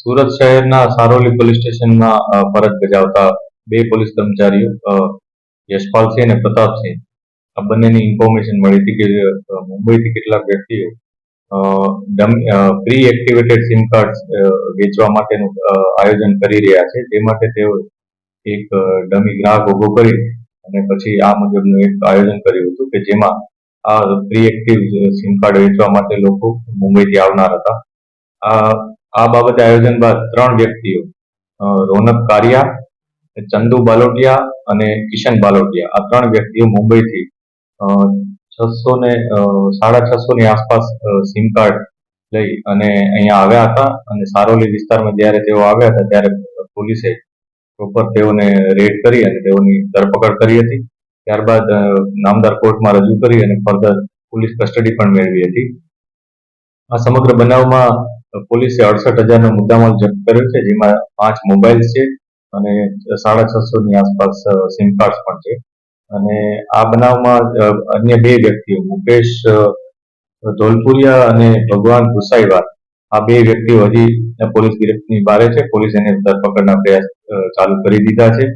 સુરત શહેરના સારોલી પોલીસ સ્ટેશનમાં ફરજ બજાવતા બે પોલીસ કર્મચારીઓ યશપાલસિંહ અને પ્રતાપસિંહ, આ બંનેની ઇન્ફોર્મેશન મળી હતી કે મુંબઈથી કેટલાક વ્યક્તિઓ પ્રી એક્ટિવેટેડ સિમ કાર્ડ વેચવા માટેનું આયોજન કરી રહ્યા છે. તે માટે તેઓ એક ડમી ગ્રાહક ઊભો કરી અને પછી આ મુજબનું એક આયોજન કર્યું હતું કે જેમાં આ પ્રી એક્ટિવ સિમ કાર્ડ વેચવા માટે લોકો મુંબઈથી આવનાર હતા. આ આ બાબતે આયોજન બાદ ત્રણ વ્યક્તિઓ રોનક કારિયા, ચંદુ બાલોટિયા અને કિશન બાલોટિયા. આ ત્રણ વ્યક્તિઓ મુંબઈથી છસો ને સાડા છસો ની આસપાસ સિમ કાર્ડ લઈ અને અહીંયા આવ્યા હતા અને સારોલી વિસ્તારમાં જ્યારે તેઓ આવ્યા હતા ત્યારે પોલીસે પ્રોપર તેઓને રેડ કરી અને તેઓની ધરપકડ કરી હતી. ત્યારબાદ નામદાર કોર્ટમાં રજૂ કરી અને ફર્ધર પોલીસ કસ્ટડી પણ મેળવી હતી. આ સમગ્ર બનાવમાં પોલીસે અડસઠ હજારનો મુદ્દામાલ જપ્ત કર્યો છે, જેમાં પાંચ મોબાઈલ છે અને સાડા છસો ની આસપાસ સિમ કાર્ડ પણ છે. અને આ બનાવમાં અન્ય બે વ્યક્તિઓ, મુકેશ ધોલપુરિયા અને ભગવાન ગુસાઈવાર આ બે વ્યક્તિઓ હજી પોલીસ ગિરફ્તની બહાર છે. પોલીસ એને ધરપકડના પ્રયાસ ચાલુ કરી દીધા છે.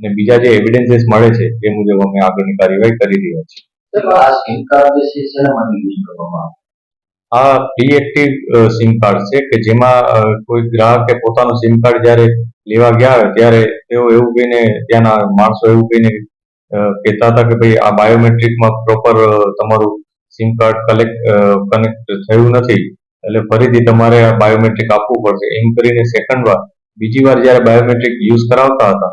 અને બીજા જે એવિડન્સીસ મળે છે તે મુજબ અમે આગળની કાર્યવાહી કરી રહ્યા છીએ. આ સિમ કાર્ડ જે છે શેના માટે યુઝ કરવામાં આવે આ પ્રી એક્ટિવ સિમ કાર્ડ છે કે જેમાં કોઈ ગ્રાહકે પોતાનું સિમ કાર્ડ જ્યારે લેવા ગયા ત્યારે તેઓ એવું કહીને ત્યાંના માણસો એવું કહીને કહેતા હતા કે ભાઈ આ બાયોમેટ્રિકમાં પ્રોપર તમારું સિમ કાર્ડ કલેક્ટ કનેક્ટ થયું નથી. એટલે ફરીથી તમારે આ બાયોમેટ્રિક આપવું પડશે. એમ કરીને સેકન્ડ વાર, બીજી વાર જ્યારે બાયોમેટ્રિક યુઝ કરાવતા હતા,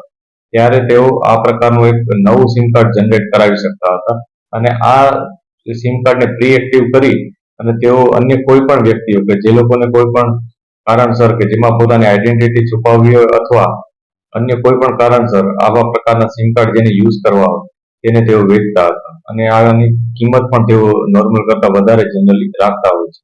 ત્યારે તેઓ આ પ્રકારનું એક નવું સિમ કાર્ડ જનરેટ કરાવી શકતા હતા. અને આ સિમ કાર્ડને પ્રી એક્ટિવ કરી અને તેઓ અન્ય કોઈ પણ વ્યક્તિઓ કે જે લોકોને કોઈ પણ કારણસર કે જેમાં પોતાની આઈડેન્ટિટી છુપાવવી હોય અથવા અન્ય કોઈ પણ કારણસર આવા પ્રકારના સિમ કાર્ડ જેને યુઝ કરવા હોય, તેને તેઓ વેચતા હતા. અને આની કિંમત પણ તેઓ નોર્મલ કરતા વધારે જનરલી રાખતા હોય છે.